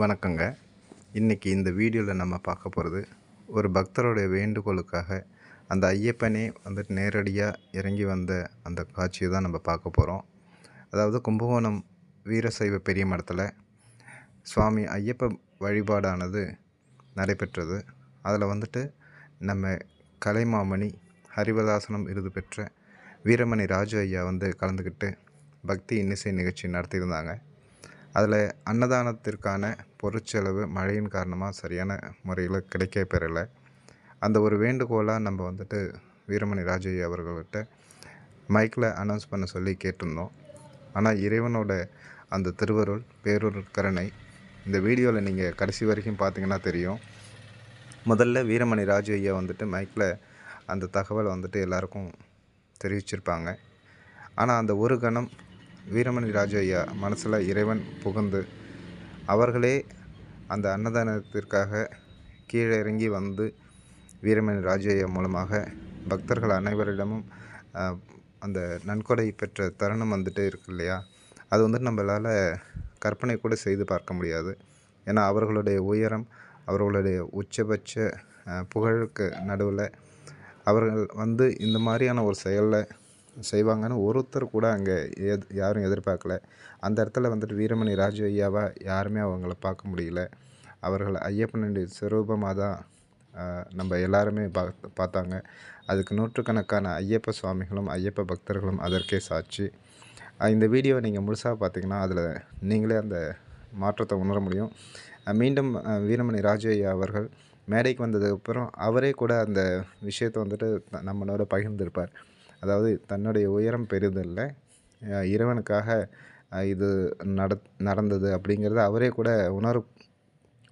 வணக்கங்க. இன்றைக்கி இந்த வீடியோவில் நம்ம பார்க்க போகிறது ஒரு பக்தருடைய வேண்டுகோளுக்காக அந்த ஐயப்பனே வந்துட்டு நேரடியாக இறங்கி வந்த அந்த காட்சியை தான் நம்ம பார்க்க போகிறோம் அதாவது கும்பகோணம் வீரசைவ பெரிய மடத்தில் சுவாமி ஐயப்ப வழிபாடானது நடைபெற்றது. அதில் வந்துட்டு நம்ம கலைமாமணி ஹரிவதாசனம் விருது பெற்ற வீரமணி ராஜு ஐயா வந்து கலந்துக்கிட்டு பக்தி இன்னிசை நிகழ்ச்சி நடத்தியிருந்தாங்க. அதில் அன்னதானத்திற்கான பொருட்செலவு மழையின் காரணமாக சரியான முறையில் கிடைக்க பெறலை. அந்த ஒரு வேண்டுகோளாக நம்ம வந்துட்டு வீரமணி ராஜு அவர்கள்கிட்ட மைக்கில் அனௌன்ஸ் பண்ண சொல்லி கேட்டிருந்தோம். ஆனால் இறைவனோட அந்த திருவருள் பேரூர் கருணை இந்த வீடியோவில் நீங்கள் கடைசி வரைக்கும் பார்த்தீங்கன்னா தெரியும். முதல்ல வீரமணி ராஜு ஐயா வந்துட்டு மைக்கில் அந்த தகவலை வந்துட்டு எல்லாருக்கும் தெரிவிச்சிருப்பாங்க. ஆனால் அந்த ஒரு கணம் வீரமணி ராஜு ஐயா மனசில் இறைவன் புகுந்து அவர்களே அந்த அன்னதானத்திற்காக கீழே இறங்கி வந்து வீரமணி ராஜு ஐயா மூலமாக பக்தர்கள் அனைவரிடமும் அந்த நன்கொடை பெற்ற தருணம் வந்துட்டு இருக்கு இல்லையா? அது வந்துட்டு நம்மளால் கற்பனை கூட செய்து பார்க்க முடியாது. ஏன்னா அவர்களுடைய உயரம் அவர்களுடைய உச்சபட்ச புகழுக்கு நடுவில் அவர்கள் வந்து இந்த மாதிரியான ஒரு செயலில் செய்வாங்கன்னு ஒருத்தர் கூட அங்கே எது யாரும் எதிர்பார்க்கல. அந்த இடத்துல வந்துட்டு வீரமணி ராஜு ஐயாவாக யாருமே அவங்கள பார்க்க முடியல. அவர்கள் ஐயப்பனுடைய சிரூபமாக தான் நம்ம எல்லாருமே பார்த்து பார்த்தாங்க. அதுக்கு நூற்றுக்கணக்கான ஐயப்ப சுவாமிகளும் ஐயப்ப பக்தர்களும் அதற்கே சாட்சி. இந்த வீடியோவை நீங்கள் முழுசாக பார்த்தீங்கன்னா அதில் நீங்களே அந்த மாற்றத்தை உணர முடியும். மீண்டும் வீரமணி ராஜு ஐயா அவர்கள் மேடைக்கு வந்ததுக்கப்புறம் அவரே கூட அந்த விஷயத்தை வந்துட்டு நம்மளோட பகிர்ந்திருப்பார். அதாவது தன்னுடைய உயரம் பெரிதல்ல இறைவனுக்காக இது நட நடந்தது அப்படிங்கிறத அவரே கூட உணர்வு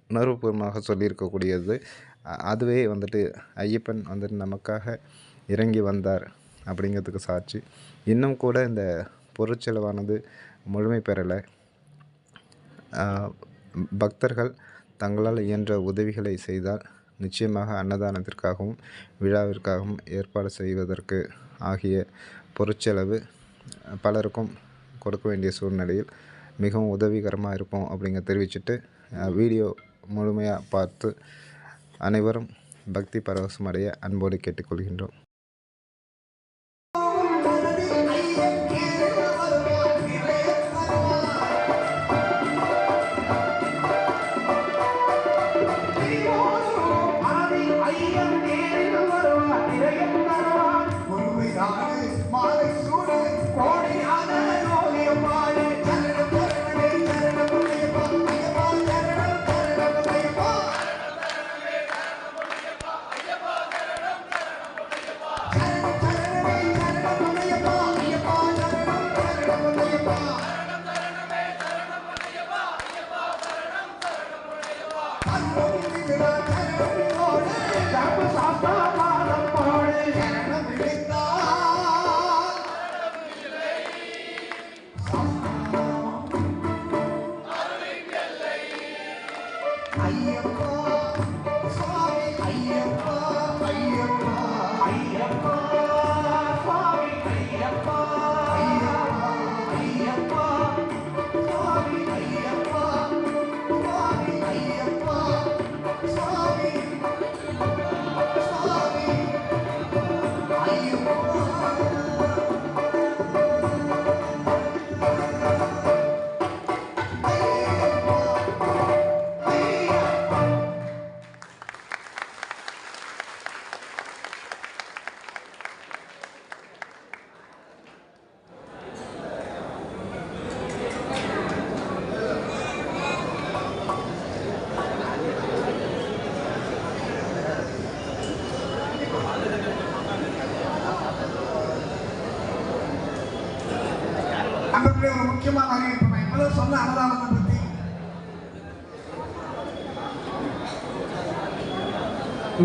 உணர்வுபூர்வமாக சொல்லியிருக்கக்கூடியது. அதுவே வந்துட்டு ஐயப்பன் வந்துட்டு நமக்காக இறங்கி வந்தார் அப்படிங்கிறதுக்கு சாட்சி. இன்னும் கூட இந்த பொருட்செலவானது முழுமை பெறலை. பக்தர்கள் தங்களால் இயன்ற உதவிகளை செய்தால் நிச்சயமாக அன்னதானத்திற்காகவும் விழாவிற்காகவும் ஏற்பாடு செய்வதற்கு ஆகிய பொருட்செலவு பலருக்கும் கொடுக்க வேண்டிய சூழ்நிலையில் மிகவும் உதவிகரமாக இருக்கும் அப்படிங்க தெரிவிச்சுட்டு வீடியோ முழுமையாக பார்த்து அனைவரும் பக்தி பரவசம் அடைய அன்போடு கேட்டுக்கொள்கின்றோம்.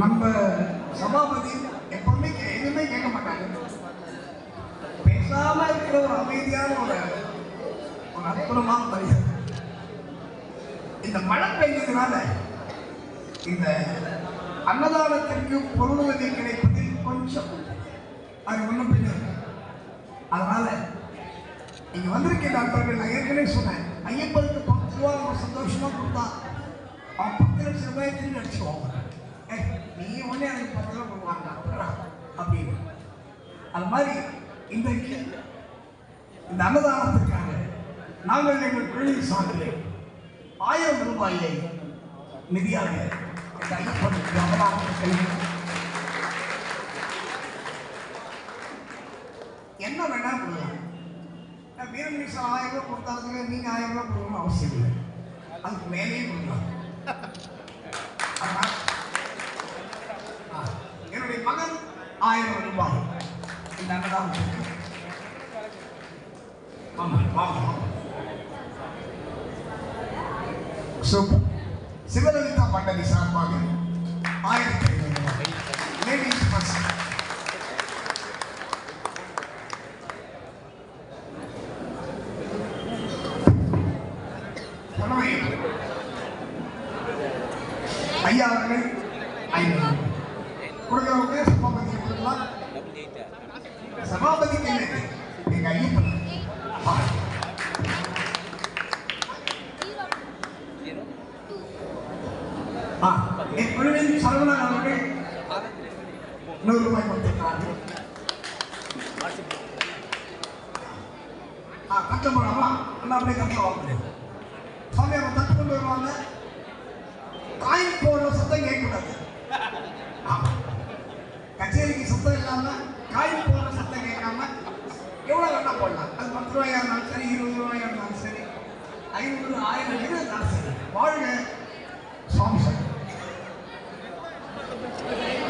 நம்ம சபாபதி எப்பவுமே எதுவுமே கேட்க மாட்டாங்க பேசாம இருக்கிற ஒரு அமைதியான ஒரு ஒரு அற்புதமான மனிதர் இந்த மழை பெய்ஞ்சதுனால இந்த அன்னதானத்திற்கு பொருளுதவி கிடைப்பதில் கொஞ்சம் அது ஒண்ணும் பின்னும் அதனால இங்க வந்திருக்கேன் டாக்டர்கள் நான் ஏற்கனவே சொன்னேன் ஐயப்பனுக்கு பத்து ரூபா நம்ம சந்தோஷமா கொடுத்தா திரும்பி அடிச்சுவோம் ஏய், நீ ஒண்ணே எனக்கு பத்து ரூபா கொடுவாங்க அப்படின்னா அப்படின்னு அது மாதிரி இன்றைக்கு இந்த அன்னதானத்துக்காக நாங்கள் எங்கள் தொழில் சார்பில் ஆயிரம் ரூபாயை நிதியாக அந்த ஐயப்பனுக்கு அன்னதானத்துக்கு என்ன வேணா கொடுக்கலாம் நான் வீரமணி சார் ஆயிரம் ரூபாய் கொடுத்தாங்க நீங்க ஆயிரம் ரூபாய் கொடுக்கணும் அவசியம் இல்லை அதுக்கு மேலேயே கொடுக்கலாம் ஆனா, ஆ, என்னுடைய மகன் ஆயிரம் ரூபாய் இந்த அன்னதானத்துக்கு ஆமா ஆமா சூப்பர் சிவலலிதா மண்டலி சார்பாக ஆயிரத்தி ஆ என் குழுவின் சரவணன் அவர்கள் நூறு ரூபாய் கொடுத்திருக்கிறார்கள் ஆ கட்டம் போடாமா அண்ணா அப்படியே கட்டம் வாங்க சாமி அவங்க தட்டு கொண்டு வருவாங்க காயின் போடுற சத்தம் கேட்கக்கூடாது. ஆமா. கச்சேரிக்கு சத்தம் இல்லாம காயின் போடுற சத்தம் கேட்காம எவ்வளோ வேணா போடலாம். அது பத்து ரூபாயா இருந்தாலும் சரி இருபது ரூபாயா இருந்தாலும் சரி ஐநூறு ஆயிரம் எது இருந்தாலும் சரி. வாழ்க Amen.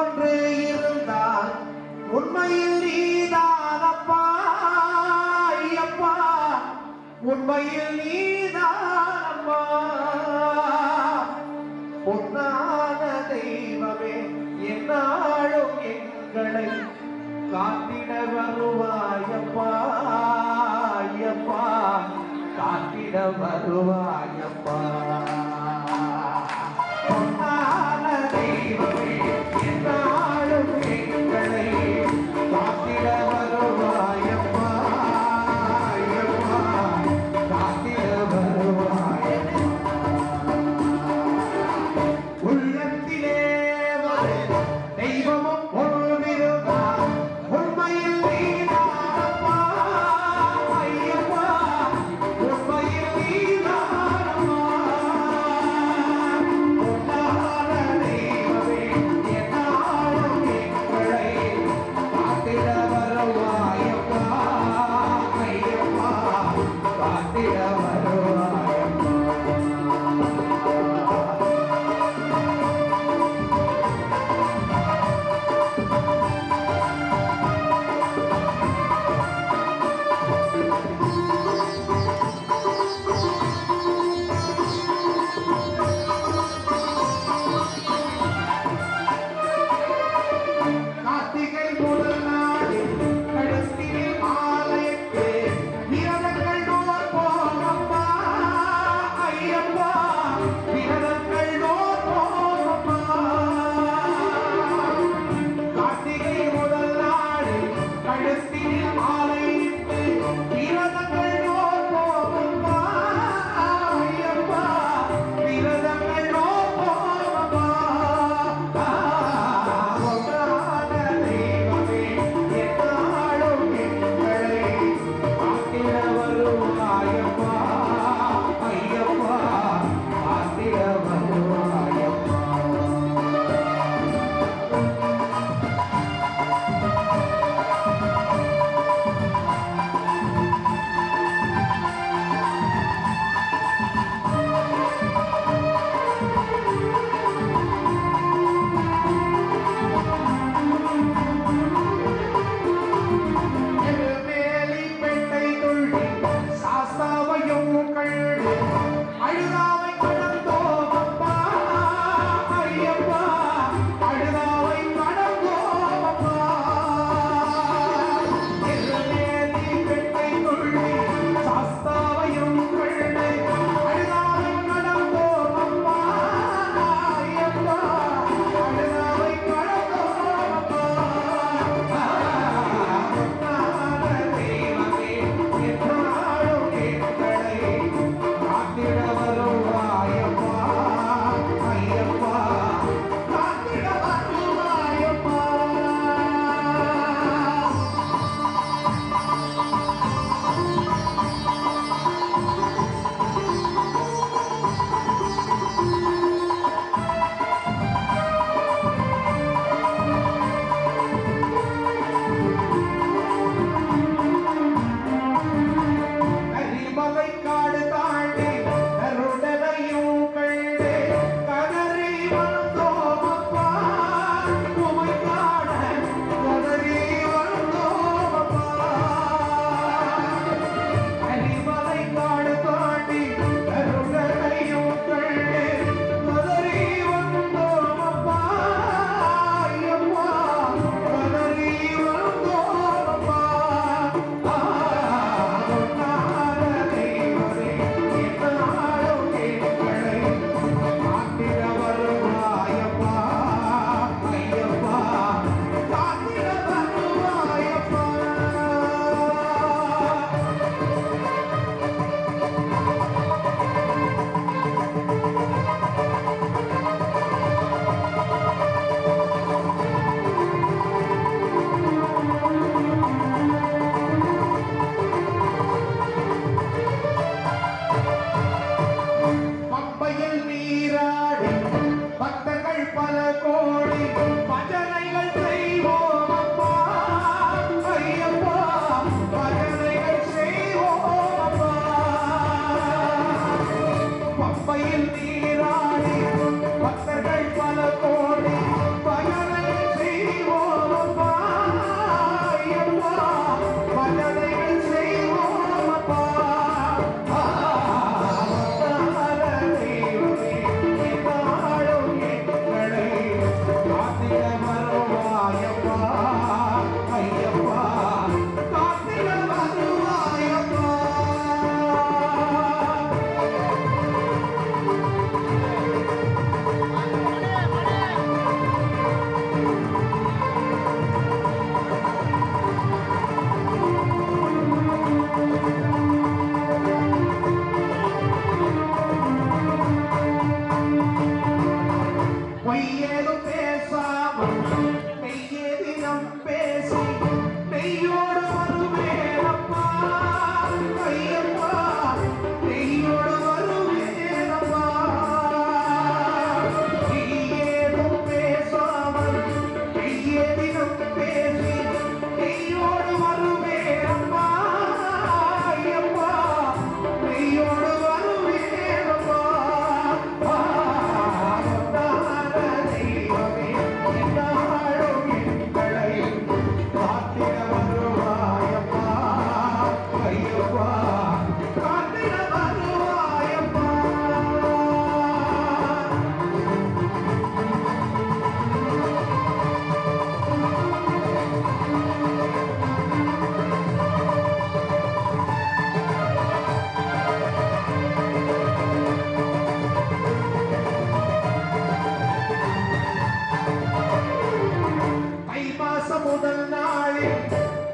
ஒன்று இருந்தால் உண்மையில் நீதானப்பா ஐயப்பா. உண்மையில் நீதானப்பா. பொன்னான தெய்வமே என்னாலும் எங்களை காத்திட வருவாயப்பா ஐயப்பா. காத்திட வருவாயப்பா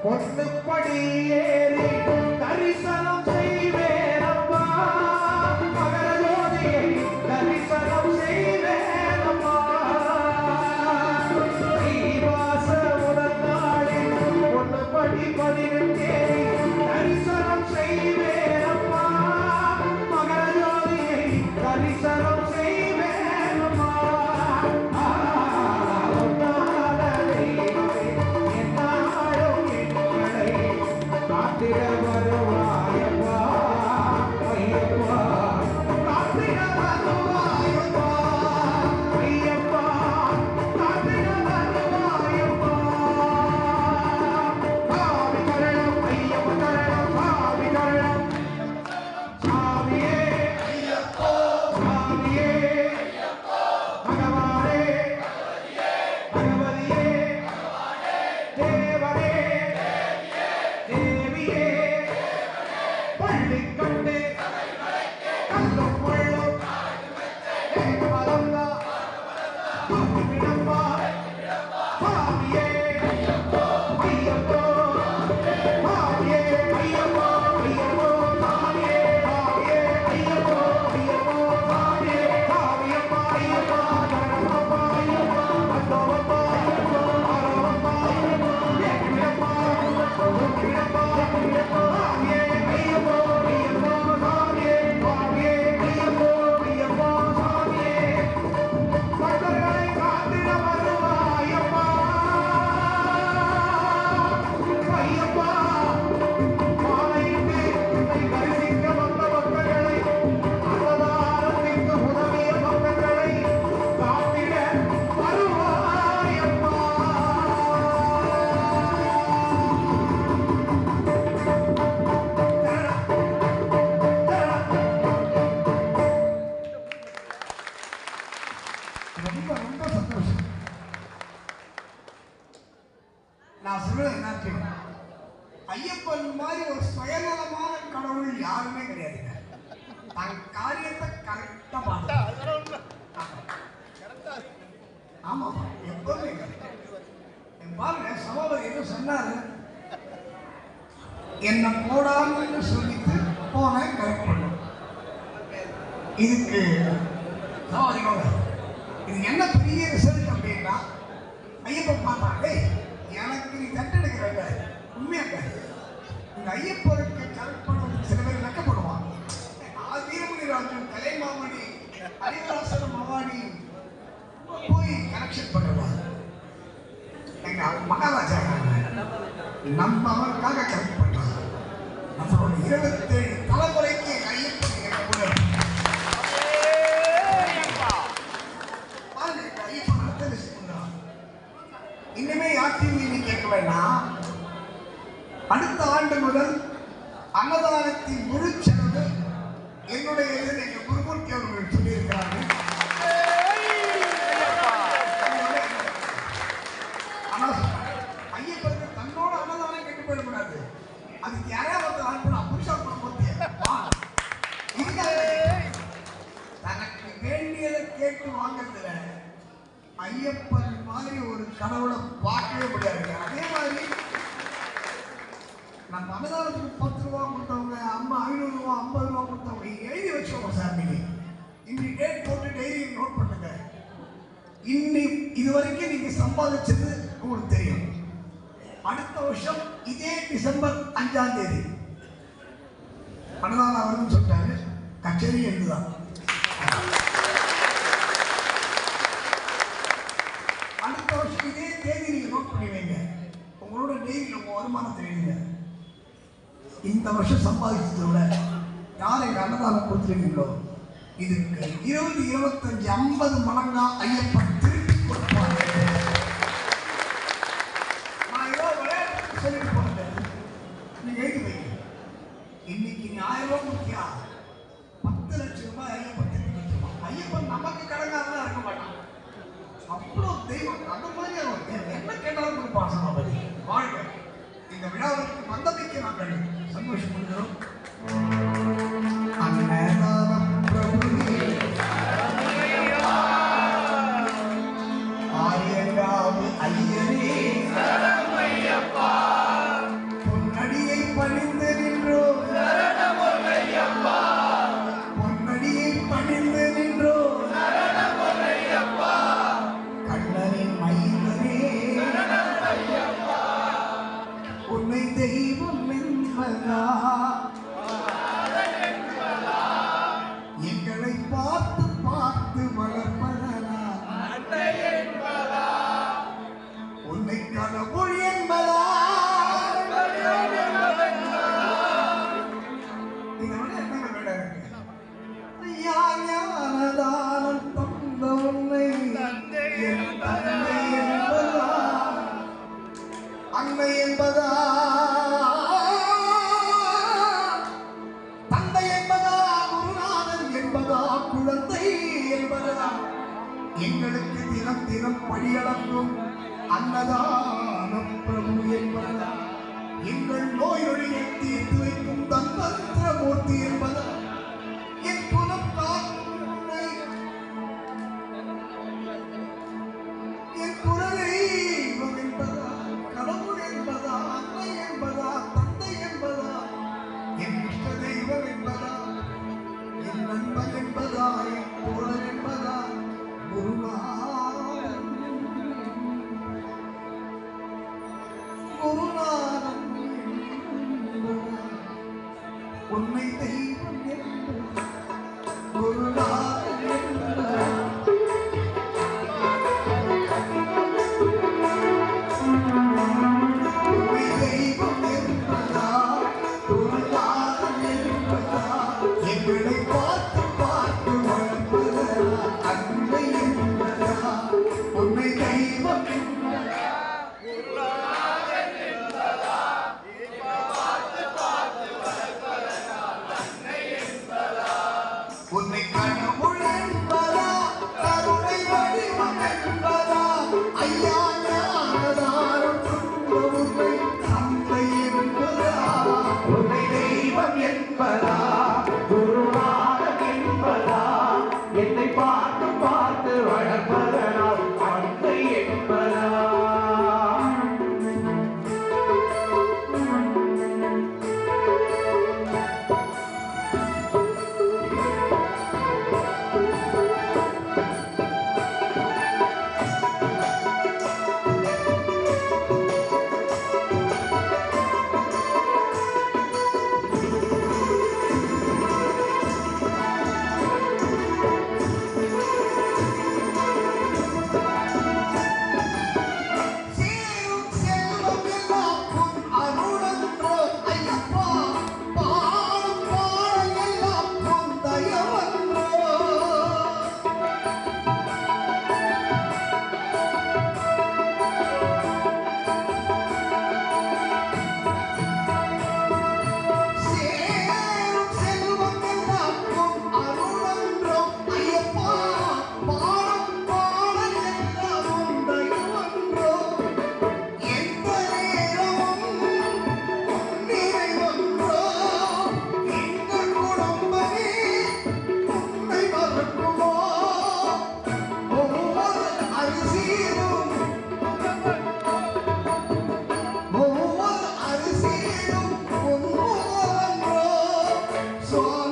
பொண்ணுப்படியே இதுக்கு இது என்ன பெரிய ரிசல்ட் அப்படின்னா ஐயப்பன் பார்த்தான் டேய் எனக்கு நீ தட்டெடுக்கிறாங்க உண்மையாக இந்த ஐயப்பனுக்கு கரெக்ட் பண்ணுறதுக்கு சில பேர் வெக்கப்படுவான் நான் வீரமணி ராஜன் கலைமாமணி ஹரிதாசன மவானி போய் கனெக்ஷன் பண்ணுவான் எங்க மகாராஜா நம்ம அவருக்காக கரெக்ட் பண்றான் நம்மளோட இருபத்தேழு அன்னதானம் போயிடக்கூடாது. அதுக்கு யாராவது ஒருத்தர் அனுப்பணும் புருஷா குடும்பத்திய தனக்கு வேண்டியதை கேட்டு வாங்கறதுல ஐயப்பன் மாதிரி ஒரு கடவுளை பார்க்கவே முடியாது. அதே மாதிரி நம்ம அன்னதானத்துக்கு பத்து ரூபா கொடுத்தவங்க அம்மா ஐநூறு ரூபா ஐம்பது ரூபா கொடுத்தவங்க எழுதி வச்சுக்கோங்க சார் நீங்க. இன்னி டேட் போட்டு டெய்லி நோட் பண்ணுங்க. இன்னி இது வரைக்கும் நீங்க சம்பாதிச்சது உங்களுக்கு தெரியும். அடுத்த வருஷம் இதே டிசம்பர் அஞ்சாம் தேதி. அன்னதானம் வரும்னு சொல்லிட்டாரு. கச்சேரி எழுதுதான் அடுத்த வருஷம் இதே தேதி நீங்க நோட் பண்ணி வைங்க. உங்களோட டெய்லி உங்க வருமானத்தை எழுதுங்க. இந்த வருஷம் சம்பாதிச்சதோட யாரை அன்னதானம் கொடுத்துருக்கீங்களோ? இதுக்கு இருபது இருபத்தஞ்சு ஐம்பது மடங்கா ஐயப்பன் திருப்பி கொடுப்பாங்க. உன்னை தெய்வம் என்பதா